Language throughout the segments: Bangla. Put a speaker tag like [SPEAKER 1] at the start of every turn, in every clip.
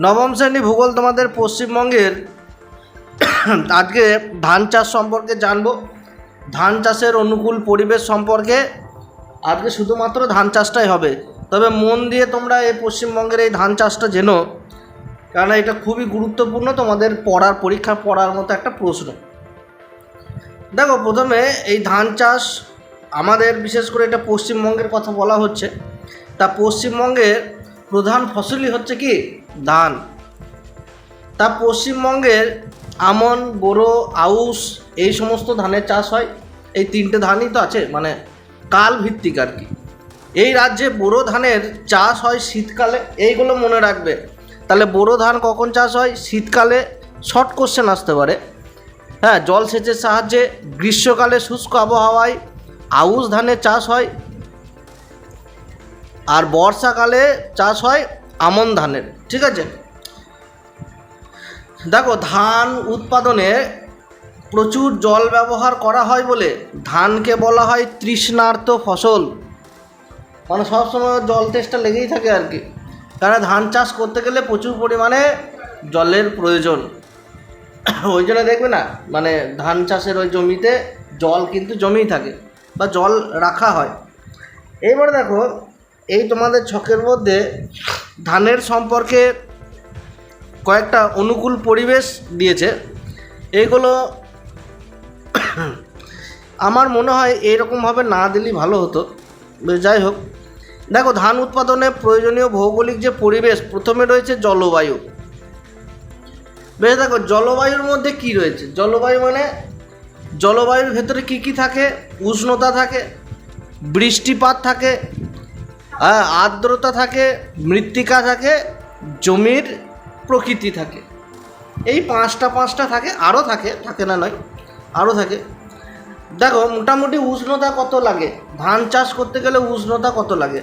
[SPEAKER 1] নবম শ্রেণি ভূগোল তোমাদের পশ্চিমবঙ্গের। আজকে ধান চাষ সম্পর্কে জানব। ধান চাষের অনুকূল পরিবেশ সম্পর্কে। আজকে শুধুমাত্র ধান চাষটাই হবে। তবে মন দিয়ে তোমরা এই পশ্চিমবঙ্গের এই ধান চাষটা জেনো। কারণ এটা খুবই গুরুত্বপূর্ণ তোমাদের পড়ার, পরীক্ষা পড়ার মতো একটা প্রশ্ন। দেখো, প্রথমে এই ধান চাষ আমাদের বিশেষ করে এটা পশ্চিমবঙ্গের কথা বলা হচ্ছে। তা পশ্চিমবঙ্গের প্রধান ফসলই হচ্ছে কি? ধান। তা পশ্চিমবঙ্গের আমন, বোরো, আউশ এই সমস্ত ধানের চাষ হয়। এই তিনটে ধানই তো আছে মানে কাল ভিত্তিক আর কি। এই রাজ্যে বোরো ধানের চাষ হয় শীতকালে, এইগুলো মনে রাখবে। তাহলে বোরো ধান কখন চাষ হয়? শীতকালে শর্ট কোশ্চেন আসতে পারে। হ্যাঁ জলসেচের সাহায্যে গ্রীষ্মকালে শুষ্ক আবহাওয়ায় আউশ ধানের চাষ হয়। আর বর্ষাকালে চাষ হয় আমন ধানের, ঠিক আছে? দেখো, ধান উৎপাদনে প্রচুর জল ব্যবহার করা হয় বলে ধানকে বলা হয় তৃষ্ণার্ত ফসল। মানে সবসময় জল তেষ্টা লেগেই থাকে আর কি। কারণ ধান চাষ করতে গেলে প্রচুর পরিমাণে জলের প্রয়োজন। ওই জন্য দেখবে না মানে ধান চাষের ওই জমিতে জল কিন্তু জমেই থাকে বা জল রাখা হয়। এইবার দেখো এই তোমাদের ছকের মধ্যে ধানের সম্পর্কে কয়েকটা অনুকূল পরিবেশ দিয়েছে। এইগুলো আমার মনে হয় এইরকমভাবে না দিলেই ভালো হতো। যাই হোক, দেখো, ধান উৎপাদনে প্রয়োজনীয় ভৌগোলিক যে পরিবেশ, প্রথমে রয়েছে জলবায়ু। বেশ, দেখো, জলবায়ুর মধ্যে কি রয়েছে? জলবায়ু মানে জলবায়ুর ভেতরে কি কি থাকে? উষ্ণতা থাকে, বৃষ্টিপাত থাকে হ্যাঁ, আর্দ্রতা থাকে মৃত্তিকা থাকে জমির প্রকৃতি থাকে। এই পাঁচটা পাঁচটা থাকে আরও থাকে থাকে না নয় আরও থাকে। দেখো মোটামুটি উষ্ণতা কত লাগে? ধান চাষ করতে গেলে উষ্ণতা কত লাগে?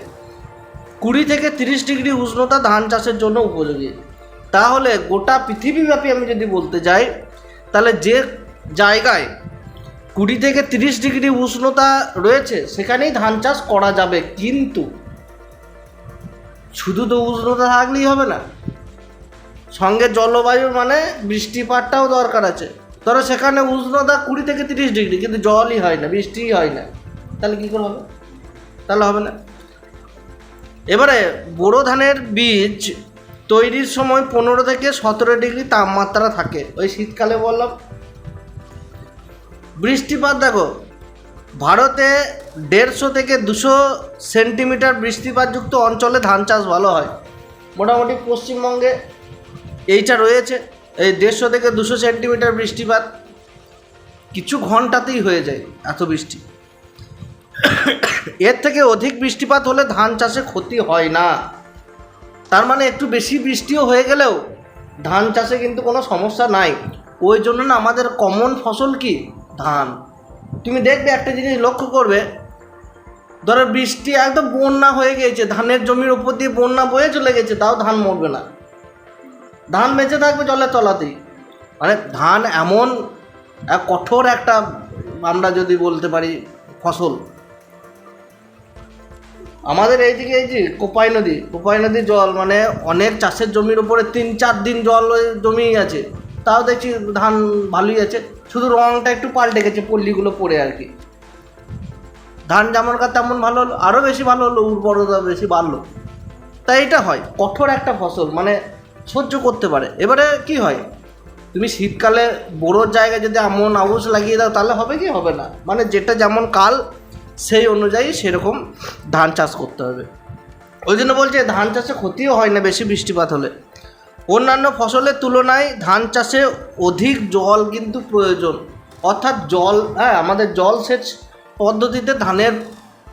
[SPEAKER 1] কুড়ি থেকে তিরিশ ডিগ্রি উষ্ণতা ধান চাষের জন্য উপযোগী। তাহলে গোটা পৃথিবীব্যাপী আমি যদি বলতে যাই তাহলে যে জায়গায় কুড়ি থেকে তিরিশ ডিগ্রি উষ্ণতা রয়েছে সেখানেই ধান চাষ করা যাবে। কিন্তু শুধু তো উষ্ণতা থাকলেই হবে না। সঙ্গে জলবায়ুর মানে বৃষ্টিপাতটাও দরকার আছে। ধরো সেখানে উষ্ণতা কুড়ি থেকে তিরিশ ডিগ্রি, কিন্তু জলই হয় না, বৃষ্টিই হয় না। তাহলে কী করে হবে? তাহলে হবে না। এবারে বোরো ধানের বীজ তৈরির সময় পনেরো থেকে সতেরো ডিগ্রি তাপমাত্রা থাকে। ওই শীতকালে বললাম। বৃষ্টিপাত দেখো ভারতে দেড়শো থেকে দুশো সেন্টিমিটার বৃষ্টিপাতযুক্ত অঞ্চলে ধান চাষ ভালো হয়। মোটামুটি পশ্চিমবঙ্গে এইটা রয়েছে। এই দেড়শো থেকে দুশো সেন্টিমিটার বৃষ্টিপাত কিছু ঘন্টাতেই হয়ে যায় এত বৃষ্টি। এর থেকে অধিক বৃষ্টিপাত হলে ধান চাষে ক্ষতি হয় না। তার মানে একটু বেশি বৃষ্টিও হয়ে গেলেও ধান চাষে কিন্তু কোনো সমস্যা নাই। ওই জন্য না আমাদের কমন ফসল কি? ধান। তুমি দেখবে একটা জিনিস লক্ষ্য করবে। ধরো বৃষ্টি একদম বন্যা হয়ে গিয়েছে, ধানের জমির উপর দিয়ে বন্যা বয়ে চলে গেছে, তাও ধান মরবে না। ধান বেঁচে থাকবে জলের তলাতেই। মানে ধান এমন এক কঠোর একটা, আমরা যদি বলতে পারি, ফসল। আমাদের এই এইদিকে এই যে কোপাই নদী, কোপাই নদীর জল মানে অনেক চাষের জমির উপরে তিন চার দিন জল জমিই আছে তাও দেখছি ধান ভালোই আছে। শুধু রঙটা একটু পাল্টে গেছে, পল্লীগুলো পড়ে আর কি। ধান যেমনকার তেমন ভালো হলো আরও বেশি ভালো হলো, উর্বরতা বেশি বাড়লো। তাই এটা হয়, কঠোর একটা ফসল মানে সহ্য করতে পারে। এবারে কি হয়, তুমি শীতকালে বড়োর জায়গায় যদি এমন আউশ লাগিয়ে দাও, তাহলে হবে কি? হবে না। মানে যেটা যেমন কাল, সেই অনুযায়ী সেরকম ধান চাষ করতে হবে। ওই জন্য বলছে, ধান চাষে ক্ষতিও হয় না বেশি বৃষ্টিপাত হলে। অন্যান্য ফসলের তুলনায় ধান চাষে অধিক জল কিন্তু প্রয়োজন। অর্থাৎ জল হ্যাঁ আমাদের জল সেচ পদ্ধতিতে ধানের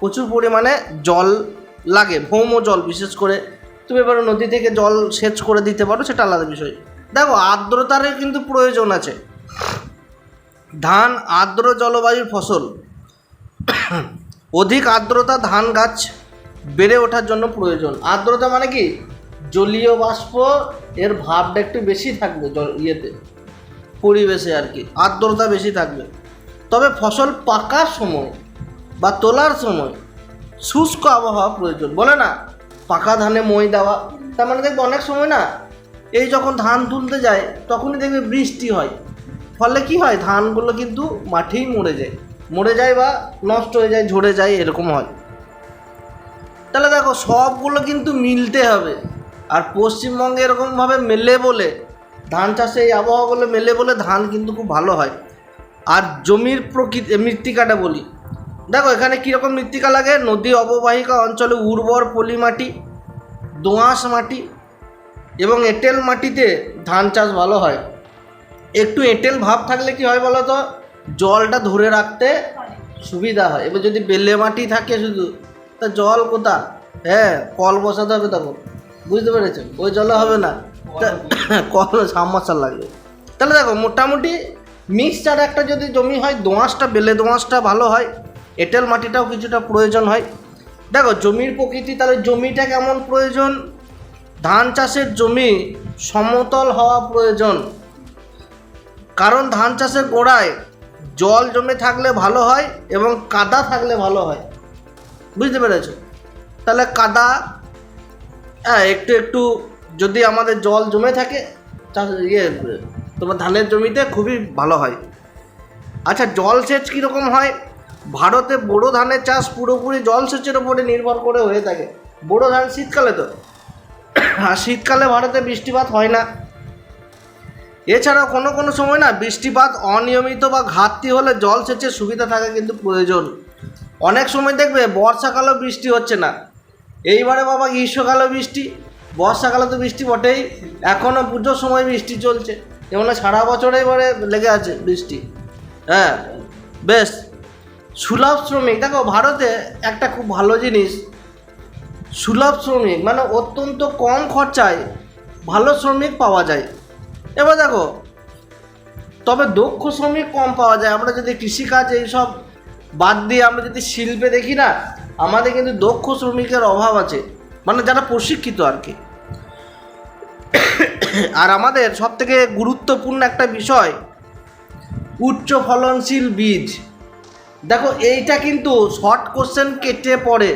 [SPEAKER 1] প্রচুর পরিমাণে জল লাগে, ভৌম জল বিশেষ করে। তুমি এবার নদী থেকে জল সেচ করে দিতে পারো, সেটা আলাদা বিষয়। দেখো, আর্দ্রতারও কিন্তু প্রয়োজন আছে। ধান আর্দ্র জলবায়ুর ফসল। অধিক আর্দ্রতা ধান গাছ বেড়ে ওঠার জন্য প্রয়োজন। আর্দ্রতা মানে কি? জলীয় বাষ্প, এর ভাবটা একটু বেশি থাকবে ইয়েতে, পরিবেশে আর কি, আর্দ্রতা বেশি থাকবে। তবে ফসল পাকার সময় বা তোলার সময় শুষ্ক আবহাওয়া প্রয়োজন। বলে না, পাকা ধানে মই দেওয়া, তার মানে দেখবে অনেক সময় না, এই যখন ধান তুলতে যায়, তখনই দেখবে বৃষ্টি হয়। ফলে কি হয়, ধানগুলো কিন্তু মাঠেই মরে যায়। মরে যায় বা নষ্ট হয়ে যায়, ঝরে যায়, এরকম হয়। তাহলে দেখো, সবগুলো কিন্তু মিলতে হবে। আর পশ্চিমবঙ্গে এরকমভাবে মেলে বলে, ধান চাষে এই আবহাওয়াগুলো মেলে বলে ধান কিন্তু খুব ভালো হয়। আর জমির প্রকৃতি মৃত্তিকাটা বলি। দেখো, এখানে কীরকম মৃত্তিকা লাগে? নদী অববাহিকা অঞ্চলে উর্বর পলি মাটি দোঁয়াশ মাটি এবং এঁটেল মাটিতে ধান চাষ ভালো হয়। একটু এঁটেল ভাব থাকলে কি হয় বলো তো? জলটা ধরে রাখতে সুবিধা হয়। এবার যদি বেলে মাটি থাকে শুধু, তা জল কোথা হ্যাঁ কল বসাতে হবে তখন। বুঝতে পেরেছ ওই জলে হবে না। তা- কল সাবমার্শাল লাগবে। তাহলে দেখো, মোটামুটি মিক্সচার একটা যদি জমি হয়, দোঁয়াশটা, বেলে দোঁয়াশটা ভালো হয়, এঁটেল মাটিটাও কিছুটা প্রয়োজন হয়। দেখো, জমির প্রকৃতি, তাহলে জমিটা কেমন প্রয়োজন? ধান চাষের জমি সমতল হওয়া প্রয়োজন। কারণ ধান চাষের গোড়ায় জল জমে থাকলে ভালো হয় এবং কাদা থাকলে ভালো হয়। বুঝতে পেরেছ? তাহলে কাদা হ্যাঁ একটু একটু যদি আমাদের জল জমে থাকে ইয়ে তোমার ধানের জমিতে খুবই ভালো হয়। আচ্ছা জলসেচ কীরকম হয়? ভারতে বোরো ধানের চাষ পুরোপুরি জলসেচের ওপরে নির্ভর করে হয়ে থাকে। বোরো ধান শীতকালে তো। আর শীতকালে ভারতে বৃষ্টিপাত হয় না। এছাড়াও কোনো কোনো সময় না বৃষ্টিপাত অনিয়মিত বা ঘাটতি হলে জলসেচের সুবিধা থাকা কিন্তু প্রয়োজন। অনেক সময় দেখবে বর্ষাকালেও বৃষ্টি হচ্ছে না। এইবারে বাবা গ্রীষ্মকালেও বৃষ্টি বর্ষাকালে তো বৃষ্টি বটেই। এখনও পুজোর সময় বৃষ্টি চলছে। যেমন সারা বছর এবারে লেগে আছে বৃষ্টি। হ্যাঁ বেশ। সুলভ শ্রমিক, দেখো ভারতে একটা খুব ভালো জিনিস। সুলভ শ্রমিক মানে অত্যন্ত কম খরচায় ভালো শ্রমিক পাওয়া যায়। এবার দেখো, তবে দক্ষ শ্রমিক কম পাওয়া যায়। আমরা যদি কৃষিকাজ এইসব বাদ দিয়ে আমরা যদি শিল্পে দেখি না আমাদের কিন্তু দক্ষ শ্রমিকের অভাব আছে মানে যারা প্রশিক্ষিত আর কি। আর আমাদের সব থেকে গুরুত্বপূর্ণ একটা বিষয়, উচ্চ ফলনশীল বীজ। দেখো, এইটা কিন্তু শর্ট কোশ্চেন কেটে পড়ে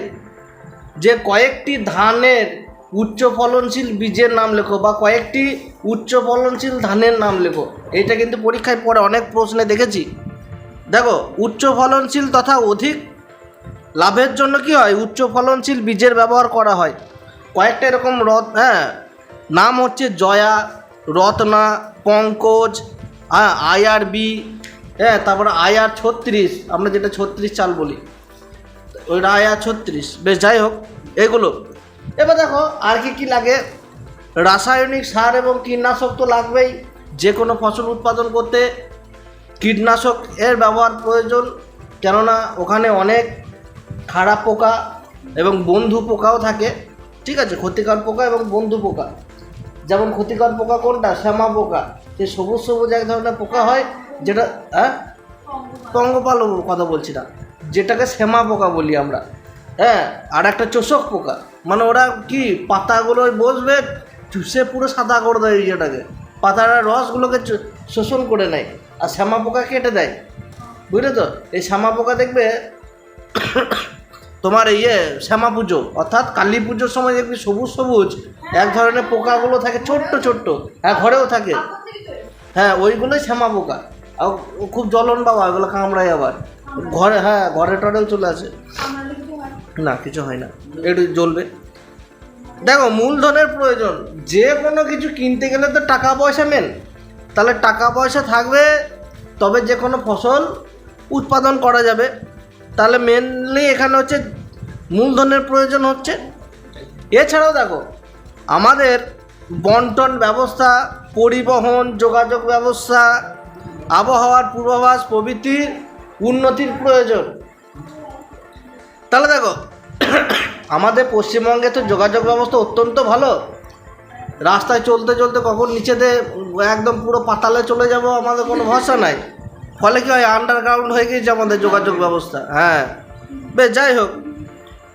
[SPEAKER 1] যে কয়েকটি ধানের উচ্চ ফলনশীল বীজের নাম লেখো বা কয়েকটি উচ্চ ফলনশীল ধানের নাম লেখো। এটা কিন্তু পরীক্ষায় পড়ে অনেক প্রশ্নে দেখেছি। দেখো, উচ্চ ফলনশীল তথা অধিক লাভের জন্য কি হয়? উচ্চ ফলনশীল বীজের ব্যবহার করা হয়। কয়েকটা এরকম রথ হ্যাঁ নাম হচ্ছে জয়া, রত্না, পঙ্কজ হ্যাঁ আইআরবি হ্যাঁ তারপরে আইআর ছত্রিশ, আমরা যেটা ছত্রিশ চাল বলি। ওইটা আয়া ছত্রিশ, বেশ, যাই হোক, এগুলো। এবার দেখো, আর কি কি লাগে? রাসায়নিক সার এবং কীটনাশক তো লাগবেই। যে কোনো ফসল উৎপাদন করতে কীটনাশক এর ব্যবহার প্রয়োজন। কেননা, ওখানে অনেক খারাপ পোকা এবং বন্ধু পোকাও থাকে, ঠিক আছে? ক্ষতিকর পোকা এবং বন্ধু পোকা। যেমন ক্ষতিকর পোকা কোনটা? শ্যামা পোকা। যে সবুজ সবুজ এক ধরনের পোকা হয়, যেটা হ্যাঁ? পঙ্গপাল কথা বলছি না। যেটাকে শ্যামা পোকা বলি আমরা। হ্যাঁ? আর একটা চোষক পোকা। মানে ওরা কি, পাতাগুলো বসবে, চুষে পুরো সাদা করে দেয় ইয়েটাকে। পাতার রসগুলোকে শোষণ করে নেয়। আর শ্যামা পোকা কেটে দেয়। বুঝলে তো? এই শ্যামা পোকা দেখবে তোমার ইয়ে শ্যামা পুজো, অর্থাৎ কালী পুজোর সময় দেখবি সবুজ সবুজ, এক ধরনের পোকাগুলো থাকে, ছোট্ট ছোট্ট হ্যাঁ ঘরেও থাকে। হ্যাঁ ওইগুলোই শ্যামা পোকা। আর খুব জ্বলন বাবা ওগুলো কামড়ায় আবার। ঘরে হ্যাঁ ঘরে টরেও চলে আসে। না, কিছু হয় না। একটু জ্বলবে। দেখো, মূলধনের প্রয়োজন। যে কোনো কিছু কিনতে গেলে তো টাকা পয়সা মেন তাহলে টাকা পয়সা থাকবে, তবে যে কোনো ফসল উৎপাদন করা যাবে। তাহলে মেনলি এখানে হচ্ছে মূলধনের প্রয়োজন হচ্ছে। এছাড়াও দেখো, আমাদের বন্টন ব্যবস্থা, পরিবহন, যোগাযোগ ব্যবস্থা, আবহাওয়ার পূর্বাভাস প্রভৃতির উন্নতির প্রয়োজন। তাহলে দেখো, আমাদের পশ্চিমবঙ্গে তো যোগাযোগ ব্যবস্থা অত্যন্ত ভালো। রাস্তায় চলতে চলতে কখন নিচেতে একদম পুরো পাতালে চলে যাব, আমাদের কোনো ভরসা নাই। ফলে কি হয় আন্ডারগ্রাউন্ড হয়ে গিয়েছে আমাদের যোগাযোগ ব্যবস্থা। হ্যাঁ। বেশ, যাই হোক।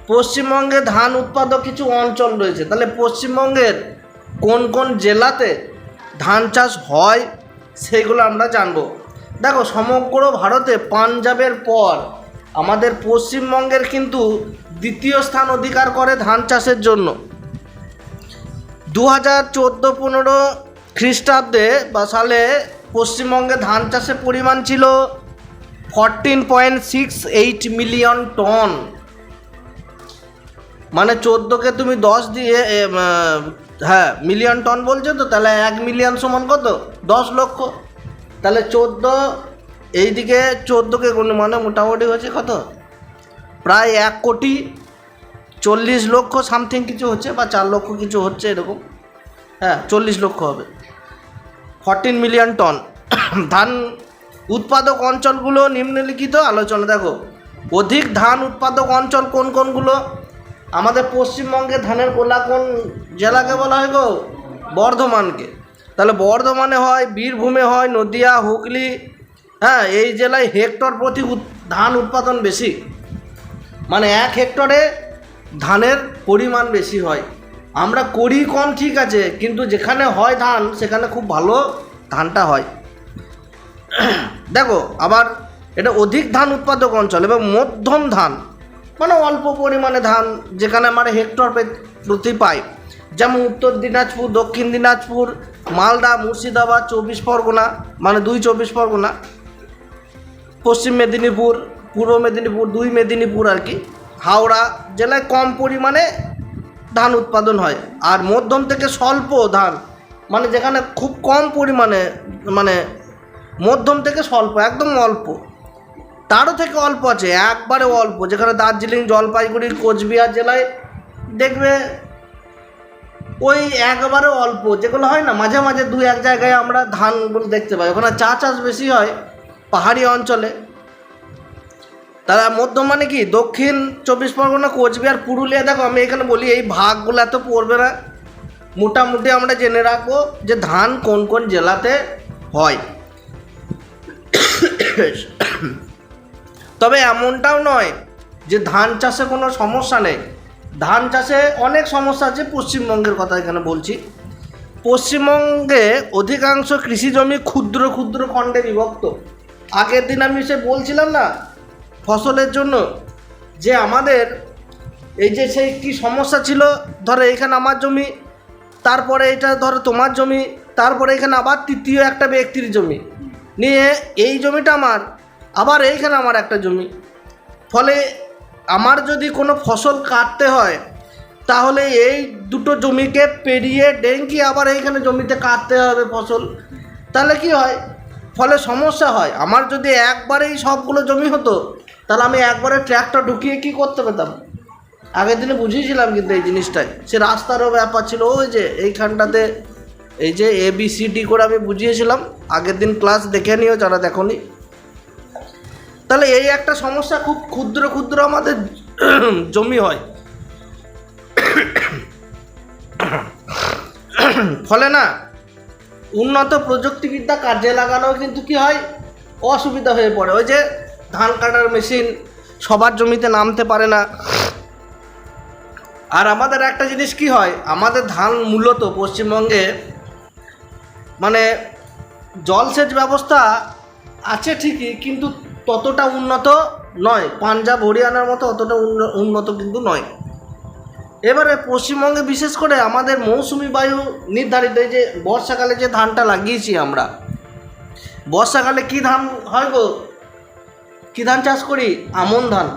[SPEAKER 1] পশ্চিমবঙ্গে ধান উৎপাদক কিছু অঞ্চল রয়েছে। তাহলে পশ্চিমবঙ্গের কোন কোন জেলাতে ধান চাষ হয়, সেগুলো আমরা জানব। দেখো, সমগ্র ভারতে পাঞ্জাবের পর আমাদের পশ্চিমবঙ্গের কিন্তু দ্বিতীয় স্থান অধিকার করে ধান চাষের জন্য। দু হাজার চোদ্দ পনেরো খ্রিস্টাব্দে, বা সালে পশ্চিমবঙ্গে ধান চাষের পরিমাণ ছিল fourteen point six eight million ton মানে চোদ্দোকে তুমি দশ দিয়ে হ্যাঁ মিলিয়ন টন বলছো তো, তাহলে এক মিলিয়ন সমান কত? দশ লক্ষ। তাহলে চোদ্দ, এইদিকে চোদ্দোকে মানে মোটামুটি হচ্ছে কত? প্রায় এক কোটি চল্লিশ লক্ষ সামথিং কিছু হচ্ছে বা চার লক্ষ কিছু হচ্ছে এরকম। হ্যাঁ চল্লিশ লক্ষ হবে। ফরটিন মিলিয়ন টন ধান উৎপাদক অঞ্চলগুলো নিম্নলিখিত আলোচনা, দেখো। অধিক ধান উৎপাদক অঞ্চল কোন কোনগুলো? আমাদের পশ্চিমবঙ্গে ধানের গোলা কোন জেলাকে বলা হয় গো? বর্ধমানকে। তাহলে বর্ধমানে হয়, বীরভূমে হয়, নদিয়া, হুগলি হ্যাঁ এই জেলায় হেক্টর প্রতি ধান উৎপাদন বেশি। মানে এক হেক্টরে ধানের পরিমাণ বেশি হয়। আমরা করি কম ঠিক আছে, কিন্তু যেখানে হয় ধান, সেখানে খুব ভালো ধানটা হয়। দেখো, আবার এটা অধিক ধান উৎপাদক অঞ্চল এবং মধ্যম ধান মানে অল্প পরিমাণে ধান যেখানে আমরা হেক্টর প্রতি পাই। যেমন উত্তর দিনাজপুর, দক্ষিণ দিনাজপুর, মালদা, মুর্শিদাবাদ, চব্বিশ পরগনা মানে দুই চব্বিশ পরগনা। পশ্চিম মেদিনীপুর, পূর্ব মেদিনীপুর, দুই মেদিনীপুর আর কি। হাওড়া জেলায় কম পরিমাণে ধান উৎপাদন হয়। আর মধ্যম থেকে স্বল্প ধান মানে যেখানে খুব কম পরিমাণে মানে মধ্যম থেকে স্বল্প, একদম অল্প। তারও থেকে অল্প আছে, একবারে অল্প। যেখানে দার্জিলিং জলপাইগুড়ি কোচবিহার জেলায় দেখবে ওই একবারে অল্প, যেগুলো হয় না, মাঝে মাঝে দু এক জায়গায় আমরা ধানগুলো দেখতে পাই। ওখানে চা চাষ বেশি হয় পাহাড়ি অঞ্চলে। তারা মধ্য মানে কি? দক্ষিণ চব্বিশ পরগনা, কোচবিহার, পুরুলিয়া, দেখো আমি এখানে বলি, এই ভাগগুলো এত পড়বে না। মোটামুটি আমরা জেনে রাখব যে ধান কোন কোন জেলাতে হয়। তবে এমনটাও নয় যে ধান চাষে কোনো সমস্যা নেই। ধান চাষে অনেক সমস্যা আছে, পশ্চিমবঙ্গের কথা এখানে বলছি। পশ্চিমবঙ্গে অধিকাংশ কৃষি জমি ক্ষুদ্র ক্ষুদ্র খণ্ডে বিভক্ত। আগের দিন আমি সে বলছিলাম না ফসলের জন্য যে আমাদের এই যে সেই কি সমস্যা ছিল, ধরো এখানে আমার জমি, তারপরে এটা ধরো তোমার জমি, তারপরে এখানে আবার তৃতীয় একটা ব্যক্তির জমি। নিয়ে এই জমিটা আমার, আবার এইখানে আমার একটা জমি। ফলে আমার যদি কোনো ফসল কাটতে হয়, তাহলে এই দুটো জমিকে পেরিয়ে ডেঙ্কি আবার এইখানে জমিতে কাটতে হবে ফসল। তাহলে কি হয়? ফলে সমস্যা হয়। আমার যদি একবারেই সবগুলো জমি হতো তাহলে আমি একবারে ট্র্যাকটা ঢুকিয়ে কি করতে পেতাম? আগের দিনে বুঝিয়েছিলাম কিন্তু এই জিনিসটাই। সে রাস্তারও ব্যাপার ছিল, ওই যে এইখানটাতে এই যে এ বি সি ডি করে আমি বুঝিয়েছিলাম। আগের দিন ক্লাস দেখে নিও যারা দেখনি। তাহলে এই একটা সমস্যা খুব ক্ষুদ্র ক্ষুদ্র আমাদের জমি হয়। ফলে না, উন্নত প্রযুক্তিবিদ্যা কাজে লাগানো কিন্তু কি হয়? অসুবিধা হয়ে পড়ে। ওই যে ধান কাটার মেশিন সবার জমিতে নামতে পারে না। আর আমাদের একটা জিনিস কি হয়? আমাদের ধান মূলত পশ্চিমবঙ্গে মানে জলসেচ ব্যবস্থা আছে ঠিকই, কিন্তু ততটা উন্নত নয়। পাঞ্জাব, হরিয়ানার মতো অতটা উন্ন- উন্নত কিন্তু নয়। এবারে পশ্চিমবঙ্গে বিশেষ করে আমাদের মৌসুমি বায়ু নির্ধারিত, এই যে বর্ষাকালে যে ধানটা লাগিয়েছি আমরা, বর্ষাকালে কি ধান হয় গো? কী ধান চাষ করি? আমন ধান।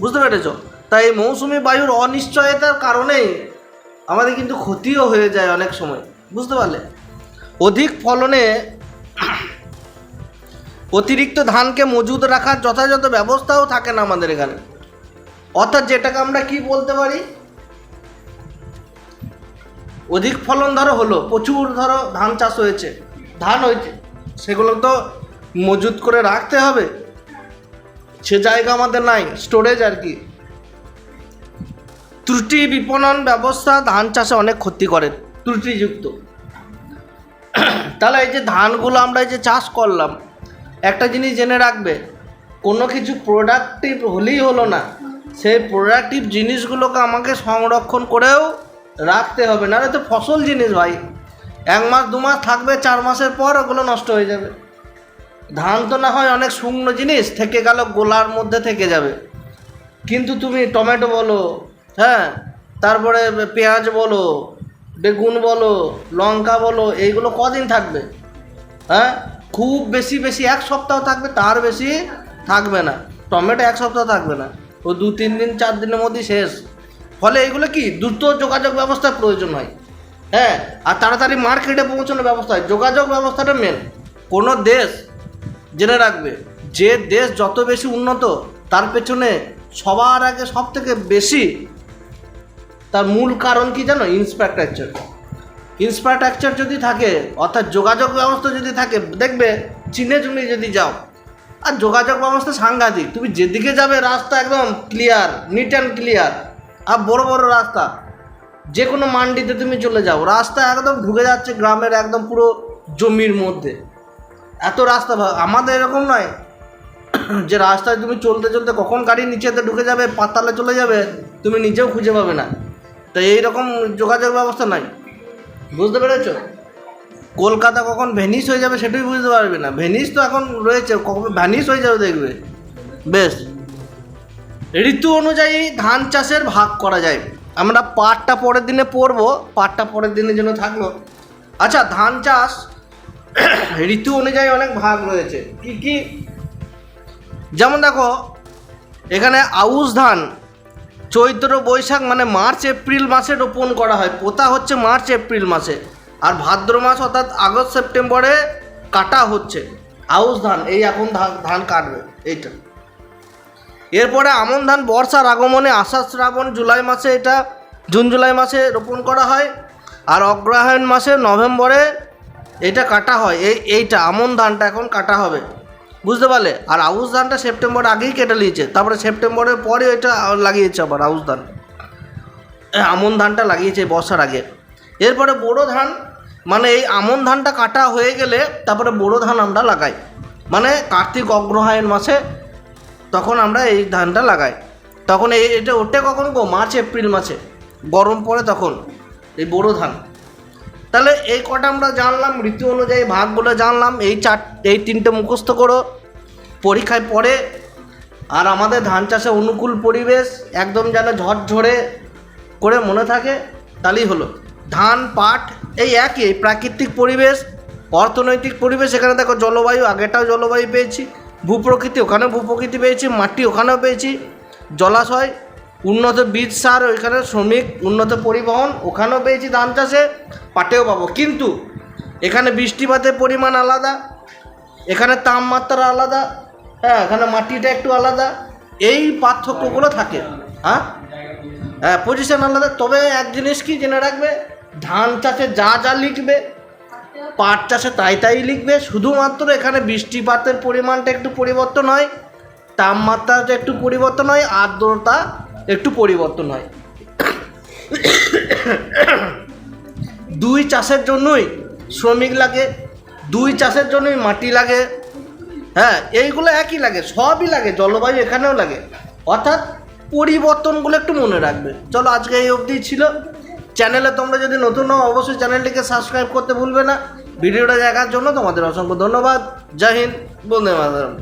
[SPEAKER 1] বুঝতে পেরেছ? তাই মৌসুমি বায়ুর অনিশ্চয়তার কারণেই আমাদের কিন্তু ক্ষতিও হয়ে যায় অনেক সময়। বুঝতে পারলে? অধিক ফলনে অতিরিক্ত ধানকে মজুদ রাখার যথাযথ ব্যবস্থাও থাকে না আমাদের এখানে। অর্থাৎ যেটাকে আমরা কি বলতে পারি? অধিক ফলন ধরো হলো, প্রচুর ধরো ধান চাষ হয়েছে। ধান হয়েছে, সেগুলো তো মজুত করে রাখতে হবে। সে জায়গা আমাদের নাই স্টোরেজ আর কি। ত্রুটি বিপণন ব্যবস্থা ধান চাষে অনেক ক্ষতি করে, ত্রুটিযুক্ত। তাহলে এই যে ধানগুলো আমরা এই যে চাষ করলাম, একটা জিনিস জেনে রাখবে, কোনো কিছু প্রোডাক্টিভ হলেই হলো না। সেই প্রোডাক্টিভ জিনিসগুলোকে আমাকে সংরক্ষণ করেও রাখতে হবে, নাহলে তো ফসল জিনিস ভাই। এক মাস, দু মাস থাকবে, চার মাসের পর ওগুলো নষ্ট হয়ে যাবে। ধান তো না হয় অনেক শুকনো জিনিস থেকে গেল, গোলার মধ্যে থেকে যাবে। কিন্তু তুমি টমেটো বলো হ্যাঁ তারপরে পেঁয়াজ বলো, বেগুন বলো, লঙ্কা বলো, এইগুলো কদিন থাকবে? হ্যাঁ খুব বেশি বেশি এক সপ্তাহ থাকবে, তার বেশি থাকবে না। টমেটো এক সপ্তাহ থাকবে না। ও দু, তিন দিন, চার দিনের মধ্যেই শেষ। ফলে এগুলো কি? দ্রুত যোগাযোগ ব্যবস্থার প্রয়োজন হয়। হ্যাঁ আর তাড়াতাড়ি মার্কেটে পৌঁছানোর ব্যবস্থা হয়। যোগাযোগ ব্যবস্থাটা মেন কোনো দেশ জেনে রাখবে, যে দেশ যত বেশি উন্নত, তার পেছনে সবার আগে সব থেকে বেশি তার মূল কারণ কি জানো? ইনফ্রাস্ট্রাকচার ইনফ্রাস্ট্রাকচার যদি থাকে, অর্থাৎ যোগাযোগ ব্যবস্থা যদি থাকে, দেখবে চীনে তুমি যদি যাও, আর যোগাযোগ ব্যবস্থা সাংঘাতিক, তুমি যেদিকে যাবে রাস্তা একদম ক্লিয়ার নিট অ্যান্ড ক্লিয়ার আর বড় বড় রাস্তা যে কোনো মান্ডিতে তুমি চলে যাও, রাস্তা একদম ঢুকে যাচ্ছে গ্রামের একদম পুরো জমির মধ্যে। এত রাস্তা আমাদের এরকম নয়। যে রাস্তায় তুমি চলতে চলতে কখন গাড়ি নিচেতে ঢুকে যাবে, পাতালে চলে যাবে, তুমি নিজেও খুঁজে পাবে না। তো এইরকম যোগাযোগ ব্যবস্থা নাই। বুঝতে পেরেছ? কলকাতা কখন ভেনিস হয়ে যাবে সেটাই বুঝতে পারবে না। ভেনিস তো এখন রয়েছে, কখন ভ্যানিস হয়ে যাবে দেখবে। বেশ। ঋতু অনুযায়ী ধান চাষের ভাগ করা যায়। আমরা পাটটা পরের দিনে পড়ব পাটটা পরের দিনের জন্য থাকল। আচ্ছা ধান চাষ ঋতু অনুযায়ী অনেক ভাগ রয়েছে। কি কি? যেমন দেখো, এখানে আউশ ধান, চৈত্র বৈশাখ মানে মার্চ, এপ্রিল মাসে রোপণ করা হয়। পোতা হচ্ছে মার্চ, এপ্রিল মাসে। আর ভাদ্র মাস অর্থাৎ আগস্ট, সেপ্টেম্বরে কাটা হচ্ছে। আউশ ধান, এই এখন ধান ধান কাটবে, এইটা। এরপরে আমন ধান, বর্ষার আগমনে আষাঢ়, শ্রাবণ, জুলাই মাসে এটা, জুন, জুলাই মাসে রোপণ করা হয়। আর অগ্রহায়ণ মাসে নভেম্বরে এটা কাটা হয়, এই, এইটা, আমন ধানটা এখন কাটা হবে। বুঝতে পারলে? আর আউশ ধানটা সেপ্টেম্বর আগেই কেটে নিয়েছে, তারপরে সেপ্টেম্বরের পরে এটা লাগিয়েছে আবার আউশ ধান। আমন ধানটা লাগিয়েছে বর্ষার আগে। এরপরে বোরো ধান মানে এই আমন ধানটা কাটা হয়ে গেলে তারপরে বোরো ধান আমরা লাগাই। মানে কার্তিক অগ্রহায়ণ মাসে তখন আমরা এই ধানটা লাগাই। তখন এই, এটা ওঠে কখন গো? মার্চ, এপ্রিল মাসে। গরম পড়ে তখন এই বোরো ধান। তাহলে এই কটা আমরা জানলাম ঋতু অনুযায়ী ভাগগুলো জানলাম, এই চার, এই তিনটে মুখস্থ করো। পরীক্ষায় পড়ে, আর আমাদের ধান চাষে অনুকূল পরিবেশ, একদম যেন ঝরঝরে করে মনে থাকে, তাহলেই হলো। ধান, পাট, এই একই প্রাকৃতিক পরিবেশ, অর্থনৈতিক পরিবেশ, এখানে দেখো জলবায়ু আগেটাও জলবায়ু পেয়েছি, ভূপ্রকৃতি, ওখানেও ভূপ্রকৃতি পেয়েছি, মাটি ওখানেও পেয়েছি, জলাশয় উন্নত বীজ সার ওইখানে শ্রমিক, উন্নত পরিবহন, ওখানেও পেয়েছি ধান চাষে, পাটেও পাবো। কিন্তু এখানে বৃষ্টিপাতের পরিমাণ আলাদা, এখানে তাপমাত্রা আলাদা হ্যাঁ এখানে মাটিটা একটু আলাদা, এই পার্থক্যগুলো থাকে। হ্যাঁ? হ্যাঁ পজিশন আলাদা। তবে এক জিনিস কি জেনে রাখবে, ধান চাষে যা যা লিখবে, পাট চাষে তাই তাই লিখবে, শুধুমাত্র এখানে বৃষ্টিপাতের পরিমাণটা একটু পরিবর্তন হয়, তাপমাত্রাটা একটু পরিবর্তন হয় আর্দ্রতা একটু পরিবর্তন হয়। দুই চাষের জন্যই শ্রমিক লাগে, দুই চাষের জন্যই মাটি লাগে হ্যাঁ এইগুলো একই লাগে, সবই লাগে, জলবায়ু এখানেও লাগে। অর্থাৎ পরিবর্তনগুলো একটু মনে রাখবে। চলো আজকে এই অবধি ছিল। চ্যানেলে তোমরা যদি নতুন হও, অবশ্যই চ্যানেলটিকে সাবস্ক্রাইব করতে ভুলবে না। ভিডিওটা দেখার জন্য তোমাদের অসংখ্য ধন্যবাদ। জয় হিন্দ, বন্দে মাতরম।